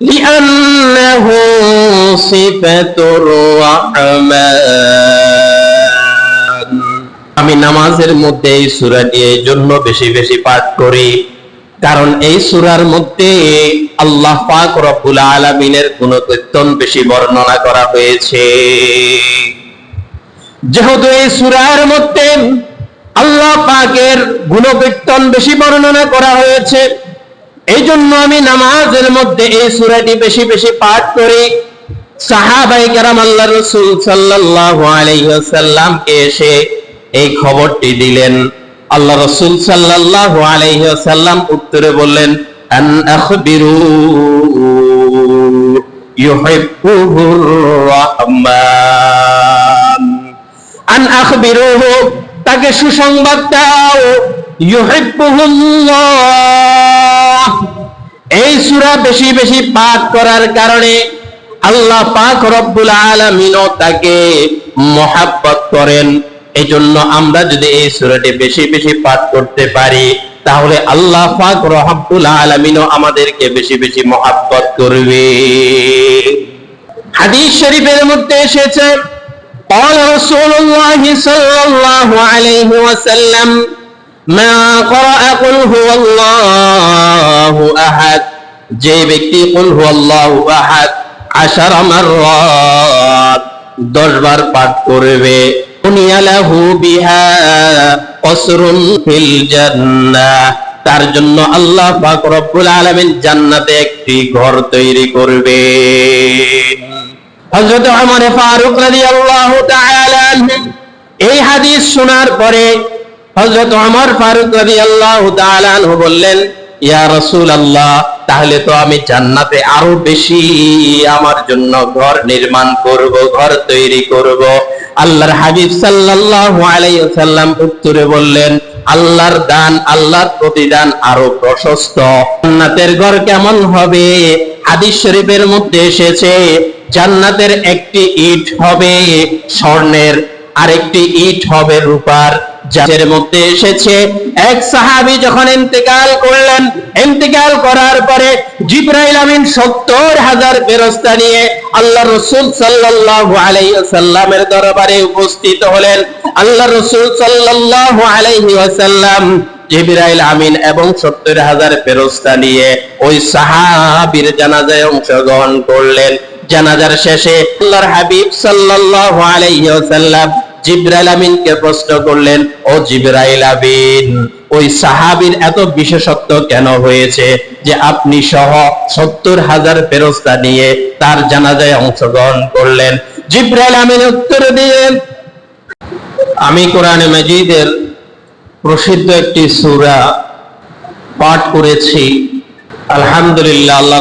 لأنه صفة الرحمن আমি নামাজের মধ্যে এই সূরাটি এই জন্য বেশি বেশি পাঠ করি কারণ এই সূরার মধ্যে আল্লাহ পাক রব্বুল আলামিনের গুণকীর্তন বেশি বর্ণনা করা হয়েছে যেহেতু এই সূরার মধ্যে আল্লাহ পাকের গুণকীর্তন বেশি বর্ণনা করা হয়েছে এই জন্য আমি নামাজের মধ্যে এই সূরাটি বেশি বেশি পাঠ করি। সাহাবাই কেরাম আল্লাহ রসুল আলাইহি এসে এই খবরটি দিলেন। আল্লাহ রসুল সাল্লাল্লাহু আলাইহি ওয়াসাল্লাম উত্তরে বললেন তাকে সুসংবাদ দাও। ইউহিব্বুহুল্লাহ। এই সূরা বেশি বেশি পাঠ করার কারণে আল্লাহ পাক রব্বুল আলামিনও তাকে মহাব্বত করেন এই জন্য আমরা যদি এই সূরাটি বেশি বেশি পাঠ করতে পারি তাহলে আল্লাহ পাক রব্বুল আলামিনও আমাদেরকে বেশি বেশি মহাব্বত করবে হাদিস শরীফের মধ্যে এসেছে قال رسول الله صلى الله عليه وسلم যে ব্যক্তি দশ বার পাঠ করবে। তার জন্য আল্লাহ পাক রব্বুল জান্নাতে একটি ঘর তৈরি করবে। হযরত ওমর ফারুক এই হাদিস শোনার পরে হযরত ওমর ফারুক রাদিয়াল্লাহু তাআলা আনহু বললেন, ইয়া রাসূলুল্লাহ, তাহলে তো আমি জান্নাতে আরও বেশি আমার জন্য ঘর নির্মাণ করব, ঘর তৈরি করব। আল্লাহর হাবিব সাল্লাল্লাহু আলাইহি ওয়াসাল্লাম উত্তরে বললেন, আল্লাহর দান, আল্লাহর প্রতিদান আরও প্রশস্ত। জান্নাতের ঘর কেমন হবে? হাদিস শরীফের মধ্যে এসেছে, জান্নাতের একটি ইট হবে স্বর্ণের, আরেকটি ইট হবে রূপার। যাদের মধ্যে এসেছে এক সাহাবী যখন ইন্তেকাল করলেন, ইন্তেকাল করার পরে জিব্রাইল আমিন সত্তর হাজার ফেরস্তা নিয়ে আল্লাহ রসুল সাল্লাল্লাহু আলাইহি ওয়াসাল্লামের দরবারে উপস্থিত হলেন। আল্লাহ রসুল সাল্লাল্লাহু আলাইহি ওয়াসাল্লাম জিবরাইল আমিন এবং সত্তর হাজার ফেরস্তা নিয়ে ওই সাহাবীর জানাজায় অংশগ্রহণ করলেন। জানাজার শেষে আল্লাহর হাবিব সাল্লাল্লাহু আলাইহি ওয়াসাল্লাম জিব্রাইল আমিনকে প্রশ্ন করলেন, ও জিব্রাইল আমিন, ওই সাহাবীর এত বিশেষত্ব কেন হয়েছে যে আপনি সহ সত্তর হাজার ফেরস্তা নিয়ে তার জানাজায় অংশগ্রহণ করলেন? জিব্রাইল আমিন উত্তর দিলেন, আমি কোরআনে মাজিদের প্রসিদ্ধ একটি সূরা পাঠ করেছি। আলহামদুলিল্লাহ আল্লাহ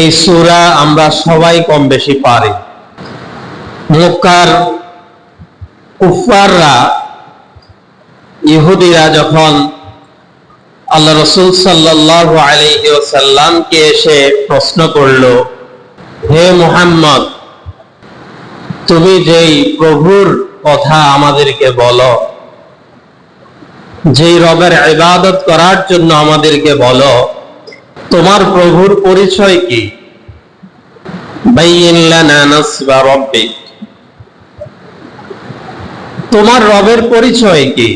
এই সূরা আমরা সবাই কম বেশি পারি। মক্কার কুফাররা ইহুদিরা যখন আল্লাহ রসুল সাল্লাহ আলাইহি ওয়াসাল্লামকে এসে প্রশ্ন করল, হে মুহাম্মদ, তুমি যেই প্রভুর কথা আমাদেরকে বলো, যেই রবের ইবাদত করার জন্য আমাদেরকে বলো, তোমার প্রভুর পরিচয় কি? বাইয়িন লানা নাসবা রাব্বিক তোমার রবের পরিচয় কি?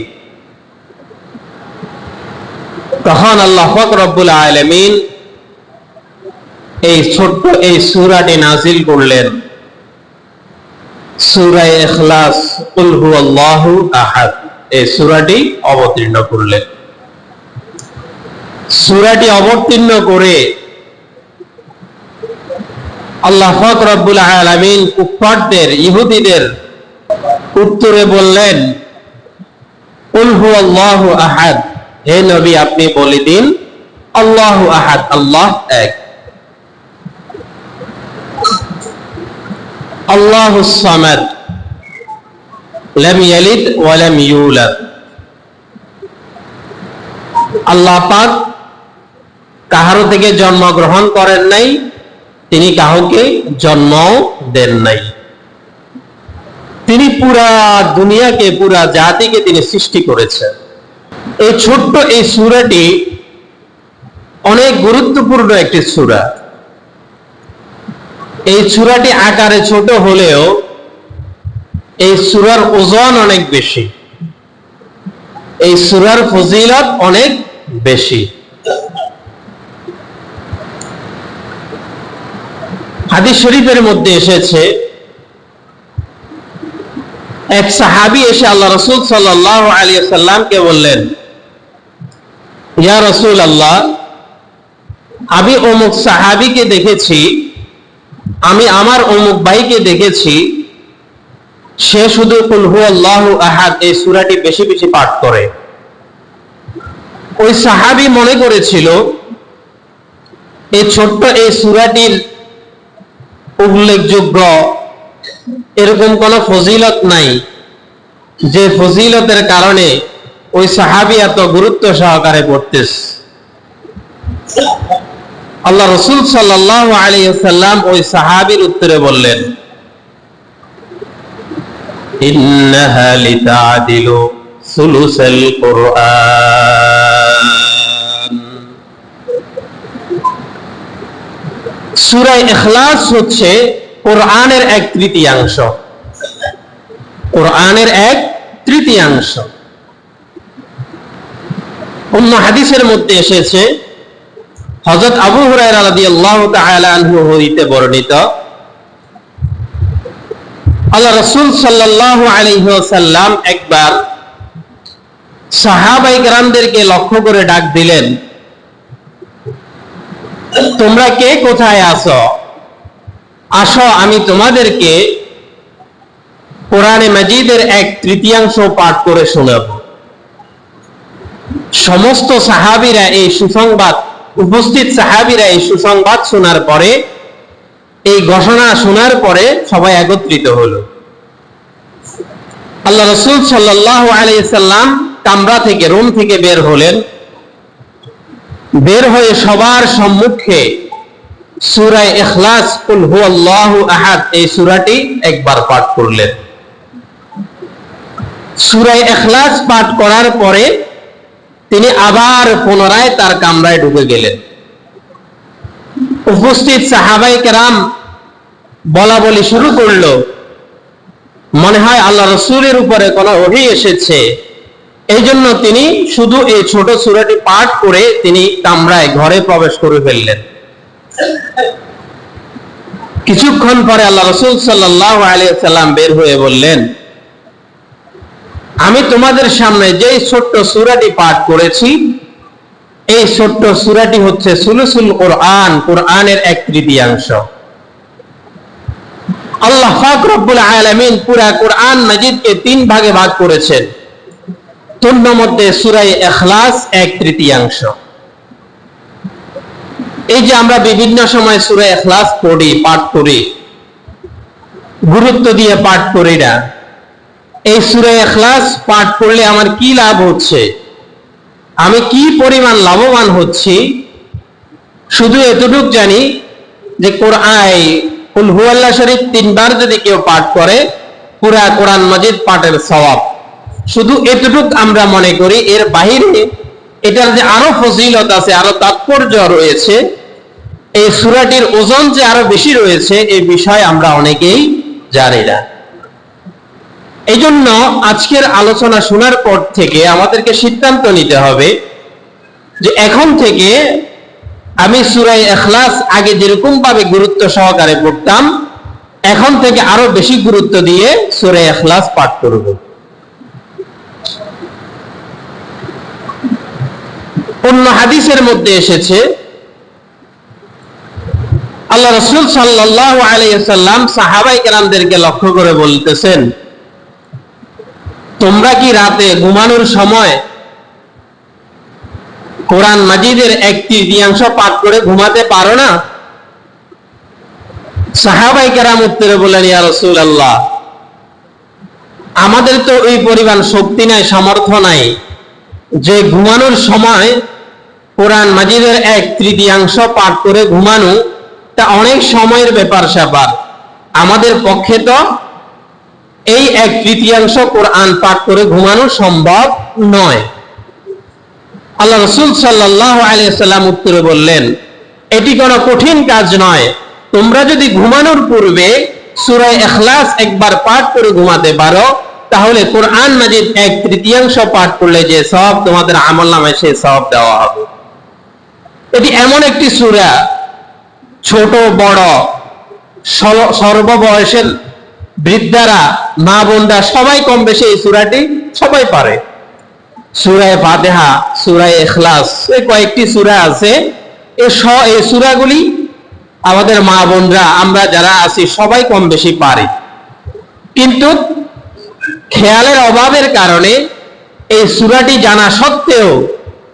তখন আল্লাহ রব্বুল আলামিন এই ছোট্ট এই সূরাটি নাজিল করলেন। হুয়াল্লাহু আহাদ। এই সূরাটি অবতীর্ণ করলেন। সূরাটি অবতীর্ণ করে আল্লাহ পাক রব্বুল আলামিন কুফফারদের, ইহুদিদের উত্তরে বললেন কুল হুয়াল্লাহু আহাদ। হে নবী, আপনি বলে দিন, আল্লাহ আহাদ, আল্লাহ এক। আল্লাহু সামাদ। লাম ইয়ালিদ ওয়া লাম ইউলাদ। আল্লাহ পাক কাহারো থেকে জন্মগ্রহণ করেন নাই, তিনি কাউকে জন্ম দেন নাই। তিনি পুরা দুনিয়াকে, পুরা জাতিকে তিনি সৃষ্টি করেছেন। এই ছোট্ট এই সুরাটি অনেক গুরুত্বপূর্ণ একটি সূরা। এই সূরাটি আকারে ছোট হলেও এই সুরার ওজন অনেক বেশি। এই সুরার ফজিলত অনেক বেশি। হাদিস শরীফের মধ্যে এসেছে এক সাহাবি এসে আল্লাহ রসুল সাল্লাহ আলী সাল্লামকে বললেন, ইয়া রসুল আল্লাহ আমি অমুক সাহাবিকে দেখেছি, আমি আমার অমুক ভাইকে দেখেছি, সে শুধু কুলহু আল্লাহ আহাদ, এই সুরাটি বেশি বেশি পাঠ করে। ওই সাহাবি মনে করেছিল, এই ছোট্ট এই সুরাটির উল্লেখযোগ্য এরকম কোন ফজিলত নাই যে ফজিলতের কারণে ওই সাহাবি এত গুরুত্ব সহকারে পড়তেস আল্লাহ রসুল সাল্লাহ আলিয়াল্লাম ওই সাহাবির উত্তরে বললেন إنها لتعدل ثلث القرآن সুরাই এখলাস হচ্ছে কোরআনের এক তৃতীয়াংশ। কোরআনের এক তৃতীয়াংশ। অন্য হাদিসের মধ্যে এসেছে হজরত আবু আনহু হইতে বর্ণিত, আল্লাহ রসুল সাল্লাল্লাহু আলাইহি ওয়াসাল্লাম একবার সাহাবাই গ্রামদেরকে লক্ষ্য করে ডাক দিলেন, তোমরা কে কোথায় আসো আসো, আমি তোমাদেরকে কোরআনে মাজিদের এক তৃতীয়াংশ পাঠ করে শোনাব। সমস্ত সাহাবিরা এই সুসংবাদ, উপস্থিত সাহাবিরা এই সুসংবাদ শোনার পরে, এই ঘোষণা শোনার পরে সবাই একত্রিত হলো। আল্লাহ রসুল সাল্লাহ আলাইসাল্লাম কামরা থেকে, রুম থেকে বের হলেন। বের হয়ে সবার সম্মুখে সুরায় এখলাস কুল হু আল্লাহ আহাদ এই সুরাটি একবার পাঠ করলেন। সুরায় এখলাস পাঠ করার পরে তিনি আবার পুনরায় তার কামরায় ঢুকে গেলেন। উপস্থিত সাহাবাই কেরাম বলা বলি শুরু করল, মনে হয় আল্লাহ রসুলের উপরে কোনো অভি এসেছে। এই জন্য তিনি শুধু এই ছোট সুরাটি পাঠ করে তিনি কামরায় ঘরে প্রবেশ করে ফেললেন। কিছুক্ষণ পরে আল্লাহ রসুল আলিয়াল্লাম বের হয়ে বললেন, আমি তোমাদের সামনে যে ছোট্ট সুরাটি পাঠ করেছি, এই ছোট্ট সুরাটি হচ্ছে সুলুসুল কোরআন, কোরআনের এক তৃতীয়াংশ। আল্লাহ ফাক রব্বুল আলামিন পুরা কোরআন মাজিদকে তিন ভাগে ভাগ করেছেন। তুন্য মধ্যে সুরাই এখলাস এক তৃতীয়াংশ। এই যে আমরা বিভিন্ন সময় সুরাই এখলাস পড়ি, পাঠ করি, গুরুত্ব দিয়ে পাঠ করি না। এই সুরাই এখলাস পাঠ করলে আমার কি লাভ হচ্ছে? আমি কি পরিমাণ লাভবান হচ্ছি? শুধু এতটুক জানি যে কোরআন হুয়াল্লা শরীফ তিনবার যদি কেউ পাঠ করে, পুরা কোরআন মজিদ পাঠের স্বভাব শুধু এতটুক আমরা মনে করি, এর বাহিরে এটার যে আরও ফজিলত আছে, আরও তাৎপর্য রয়েছে এই সুরাটির ওজন যে আরও বেশি রয়েছে, এই বিষয় আমরা অনেকেই জানি না। এই জন্য আজকের আলোচনা শোনার পর থেকে আমাদেরকে সিদ্ধান্ত নিতে হবে যে এখন থেকে আমি সুরাই এখলাস আগে যেরকম ভাবে গুরুত্ব সহকারে পড়তাম, এখন থেকে আরও বেশি গুরুত্ব দিয়ে সুরাই এখলাস পাঠ করব। অন্য হাদিসের মধ্যে এসেছে আল্লাহ রসুল সাল্লাহ আলাইসাল্লাম সাহাবাই কেরামদেরকে লক্ষ্য করে বলতেছেন, তোমরা কি রাতে ঘুমানোর সময় কোরআন মাজিদের এক তৃতীয়াংশ পাঠ করে ঘুমাতে পারো না? সাহাবাই কেরাম উত্তরে বলেন ইয়া রসুল আল্লাহ আমাদের তো ওই পরিমাণ শক্তি নাই, সামর্থ্য নাই যে ঘুমানোর সময় কোরআন মাজিদের এক তৃতীয়াংশ পাঠ করে ঘুমানো তা অনেক সময়ের ব্যাপার স্যাপার। আমাদের পক্ষে তো এই এক তৃতীয়াংশ কোরআন পাঠ করে ঘুমানো সম্ভব নয়। আল্লাহ রসুল সাল্লাহ আলিয়াল্লাম উত্তরে বললেন, এটি কোনো কঠিন কাজ নয়। তোমরা যদি ঘুমানোর পূর্বে সুরায় এখলাস একবার পাঠ করে ঘুমাতে পারো, তাহলে কোরআন মাজিদ এক তৃতীয়াংশ পাঠ করলে যে সব তোমাদের আমল নামে সে সব দেওয়া হবে। এটি এমন একটি সুরা ছোট, বড় সর্ব- সর্ববয়সের বৃদ্ধারা, মা, বোনরা সবাই কম বেশি এই সুরাটি সবাই পারে। সুরায় ফাতেহা, সুরায় এখলাস এই কয়েকটি সুরা আছে। এ স এই সুরাগুলি আমাদের মা, বোনরা, আমরা যারা আছি, সবাই কম বেশি পারি। কিন্তু খেয়ালের অভাবের কারণে এই সুরাটি জানা সত্ত্বেও,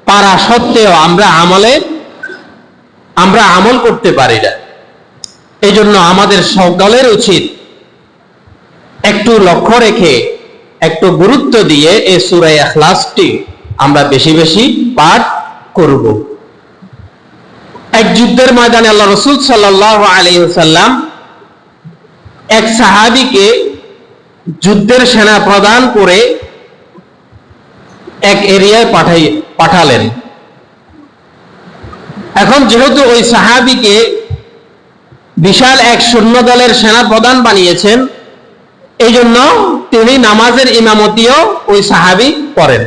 পারা সত্ত্বেও আমরা আমলে আমরা আমল করতে পারি না। এই জন্য আমাদের সকলের উচিত একটু লক্ষ্য রেখে, একটু গুরুত্ব দিয়ে এই সুরাই এখলাসটি আমরা বেশি বেশি পাঠ করব। এক যুদ্ধের ময়দানে আল্লাহ রসুল সাল্লাহ আলাইসাল্লাম এক সাহাবিকে যুদ্ধের সেনা প্রদান করে এক এরিয়ায় পাঠাই পাঠালেন। এখন যেহেতু ওই সাহাবিকে বিশাল এক সৈন্য দলের সেনা প্রধান বানিয়েছেন এই জন্য তিনি নামাজের ইমামতিও ওই সাহাবি করেন।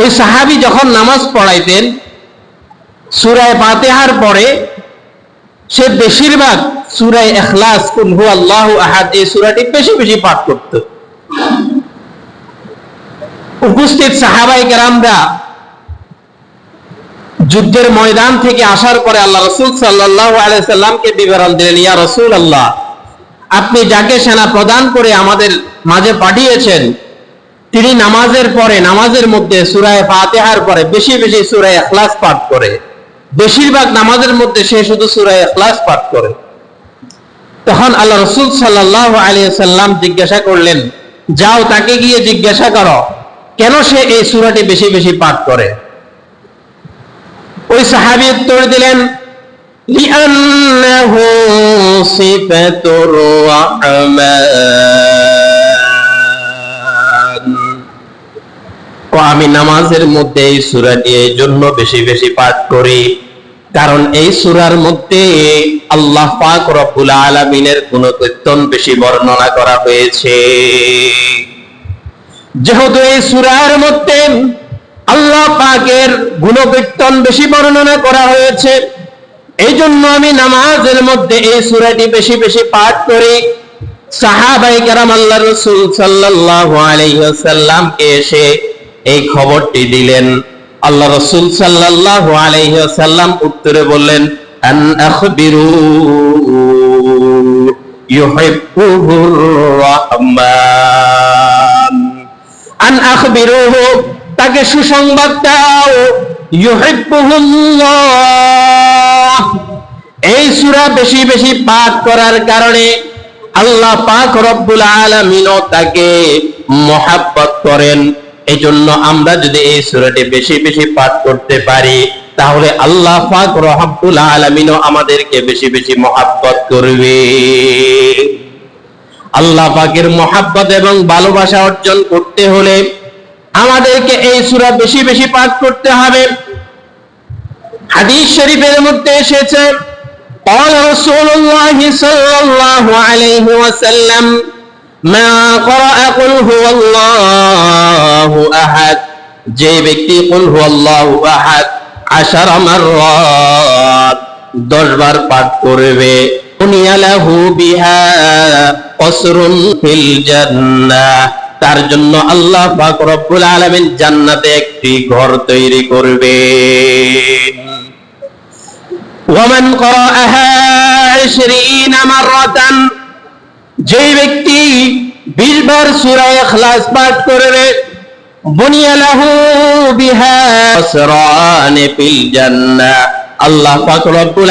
ওই সাহাবি যখন নামাজ পড়াইতেন, সুরায় ফাতেহার পরে সে বেশিরভাগ সুরায় এখলাস কুলহু আল্লাহ আহাদ, এই সুরাটি বেশি বেশি পাঠ করত। উপস্থিত সাহাবাই কেরামরা যুদ্ধের ময়দান থেকে আসার পরে আল্লাহ রসুল সাল্লাহ আলাইসাল্লামকে বিবরণ দিলেন, ইয়া রসুল আল্লাহ আপনি যাকে সেনা প্রদান করে আমাদের মাঝে পাঠিয়েছেন, তিনি নামাজের পরে, নামাজের মধ্যে সুরায় ফাতেহার পরে বেশি বেশি সুরায় এখলাস পাঠ করে। বেশিরভাগ নামাজের মধ্যে সে শুধু সুরায় এখলাস পাঠ করে। তখন আল্লাহ রসুল সাল্লাহ আলিয়াল্লাম জিজ্ঞাসা করলেন, যাও তাকে গিয়ে জিজ্ঞাসা করো, কেন সে এই সুরাটি বেশি বেশি পাঠ করে? ওই সাহাবি উত্তর দিলেন لأنه صفة الرحمن ও আমি নামাজের মধ্যে এই সুরাটি এই জন্য বেশি বেশি পাঠ করি কারণ এই সুরার মধ্যে আল্লাহ পাক রব্বুল আলামিনের গুণকীর্তন বেশি বর্ণনা করা হয়েছে যেহেতু এই সুরার মধ্যে আল্লাহ পাকের গুণকীর্তন বেশি বর্ণনা করা হয়েছে। এই জন্য আমি নামাজের মধ্যে এই সুরাটি বেশি বেশি পাঠ করি। সাহাবাই কেরাম আল্লাহ রসুল সাল্লাহ আলাইসাল্লামকে এসে এই খবরটি দিলেন। আল্লাহ রসুল সাল্লাহ আলাইসাল্লাম উত্তরে বললেন, আন আখবিরু ইউহিব্বুহুর রহমান। আন আখবিরুহু তাকে সুসংবাদ দাও। এই সূরা বেশি বেশি পাঠ করার কারণে আল্লাহ পাক রব্বুল আলামিনও তাকে মহাব্বত করেন। এই জন্য আমরা যদি এই সূরাটি বেশি বেশি পাঠ করতে পারি, তাহলে আল্লাহ পাক রব্বুল আলামিনও আমাদেরকে বেশি বেশি মহাব্বত করবে। আল্লাহ পাকের মহাব্বত এবং ভালোবাসা অর্জন করতে হলে আমাদেরকে এই সূরা বেশি বেশি পাঠ করতে হবে হাদিস শরীফের মধ্যে এসেছে قال رسول الله صلى الله عليه وسلم ما قرأ قل هو الله أحد যে ব্যক্তি قل هو الله أحد عشر مرات দশ বার পাঠ করবে বুনিয়া লাহু বিহা কসরুন ফিল জান্নাহ তার জন্য আল্লাহ পাক রব্বুল আলামিন জান্নাতে একটি ঘর তৈরি করবে। ওয়ামান করাআহা 20 মারাতান যেই ব্যক্তি 20 বার সূরা ইখলাস পাঠ করবে, বুনিয়া লাহু বিহা আসরান ফিল আল্লাহ পাক রব্বুল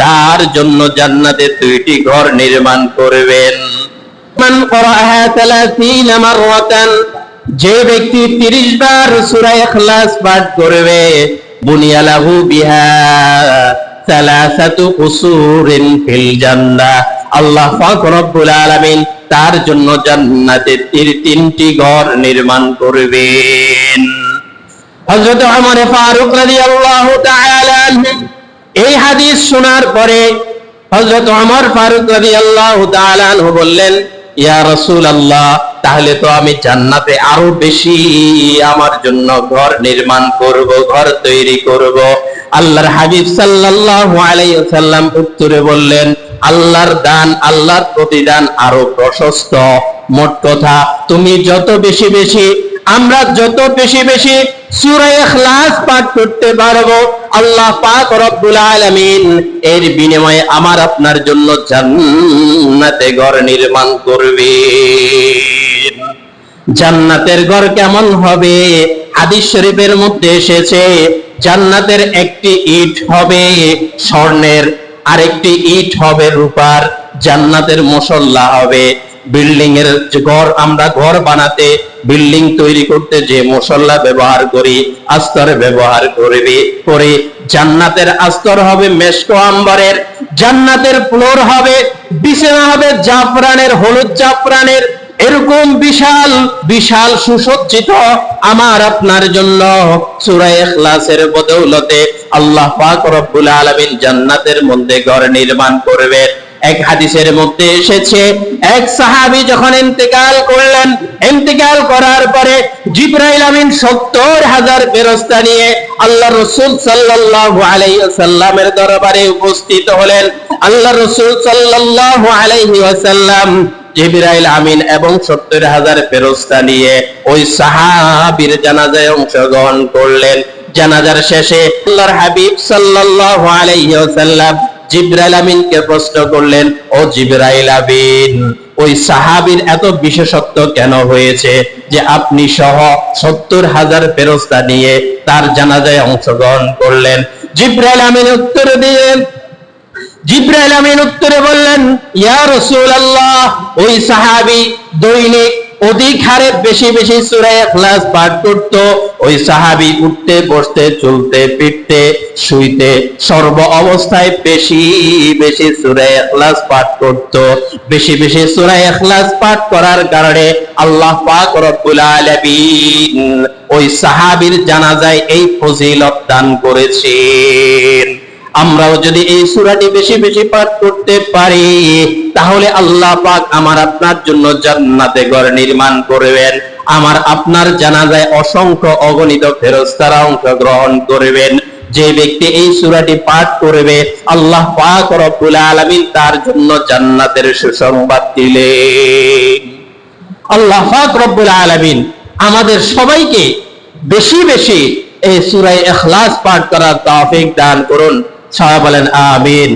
তার জন্য জান্নাতে দুইটি ঘর নির্মাণ করবেন। করাহা 30 মাররাতান। যে ব্যক্তি 30 বার সূরা ইখলাস পাঠ করবে, বুনিয়া লাহু বিহা সালাসাতু কুসুরিন ফিল জান্নাহ। আল্লাহ পাক তার জন্য জান্নাতে তিনটি ঘর নির্মাণ করবেন। হযরত ওমর ফারুক রাদিয়াল্লাহু তাআলা এই হাদিস শোনার পরে হযরত ওমর ফারুক রাদিয়াল্লাহু তাআলা বললেন ইয়া রাসূলুল্লাহ, তাহলে তো আমি জান্নাতে আরও বেশি আমার জন্য ঘর নির্মাণ করব, ঘর তৈরি করব। আল্লাহর হাবিব সাল্লাল্লাহু আলাইহি ওয়াসাল্লাম উত্তরে বললেন, আল্লাহর দান, আল্লাহর প্রতিদান আরও প্রশস্ত। মোট কথা, তুমি যত বেশি বেশি, আমরা যত বেশি বেশি সূরা ইখলাস পাঠ করতে পারব আল্লাহ পাক রব্বুল আলামিন এর বিনিময়ে আমার আপনার জন্য জান্নাতে ঘর নির্মাণ করবে জান্নাতের ঘর কেমন হবে? হাদিস শরীফের মধ্যে এসেছে, জান্নাতের একটি ইট হবে স্বর্ণের, আরেকটি ইট হবে রূপার, জান্নাতের মশল্লা হবে বিল্ডিং এর ঘর, আমরা ঘর বানাতে বিল্ডিং তৈরি করতে যে মশল্লা ব্যবহার করি, আস্তর ব্যবহার করবে করে জান্নাতের আস্তর হবে মেশকো আম্বরের, জান্নাতের ফ্লোর হবে বিছানা হবে জাফরানের, হলুদ জাফরানের, এরকম বিশাল বিশাল সুসজ্জিত আমার আপনার জন্য সূরা ইখলাসের বদৌলতে আল্লাহ পাক রব্বুল আলামিন জান্নাতের মধ্যে ঘর নির্মাণ করবেন এক হাদিসের মধ্যে এসেছে, এক সাহাবী যখন ইন্তেকাল করলেন, ইন্তেকাল করার পরে জিব্রাইল আমিন সত্তর হাজার ফেরস্তা নিয়ে আল্লাহ রসুল সাল্লাল্লাহু আলাইহি ওয়াসাল্লামের দরবারে উপস্থিত হলেন। আল্লাহ রসুল সাল্লাল্লাহু আলাইহি ওয়াসাল্লাম জিবরাইল আমিন এবং সত্তর হাজার ফেরস্তা নিয়ে ওই সাহাবীর জানাজায় অংশগ্রহণ করলেন। জানাজার শেষে আল্লাহর হাবিব সাল্লাল্লাহু আলাইহি ওয়াসাল্লাম জিব্রাইল আমিনকে প্রশ্ন করলেন, ও জিব্রাইল আমিন, ওই সাহাবীর এত বিশেষত্ব কেন হয়েছে যে আপনি সহ সত্তর হাজার ফেরস্তা নিয়ে তার জানাজায় অংশগ্রহণ করলেন? জিব্রাইল আমিন উত্তর দিলেন, জিব্রাইল আমিন উত্তরে বললেন, ইয়া রাসূলুল্লাহ, ওই সাহাবী দৈনিক অধিক হারে বেশি বেশি সূরা ইখলাস পাঠ করত। ওই সাহাবী উঠতে, বসতে, চলতে, ফিরতে, শুইতে, সর্ব অবস্থায় বেশি বেশি সূরা ইখলাস পাঠ করত। বেশি বেশি সূরা ইখলাস পাঠ করার কারণে আল্লাহ পাক রব্বুল আলামিন ওই সাহাবীর জানাজায় এই ফজিলত দান করেছেন। আমরাও যদি এই সুরাটি বেশি বেশি পাঠ করতে পারি, তাহলে আল্লাহ পাক আমার আপনার জন্য জান্নাতে ঘর নির্মাণ করবেন। আমার আপনার জানাজায় অসংখ্য অগণিত ফেরস্তারা অংশগ্রহণ করবেন। যে ব্যক্তি এই সূরাটি পাঠ করবে, আল্লাহ পাক রব্বুল আলামিন তার জন্য জান্নাতের সুসংবাদ দিলে। আল্লাহ পাক রব্বুল আলামিন আমাদের সবাইকে বেশি বেশি এই সূরা ইখলাস পাঠ করার তৌফিক দান করুন। সবাই বলেন আমিন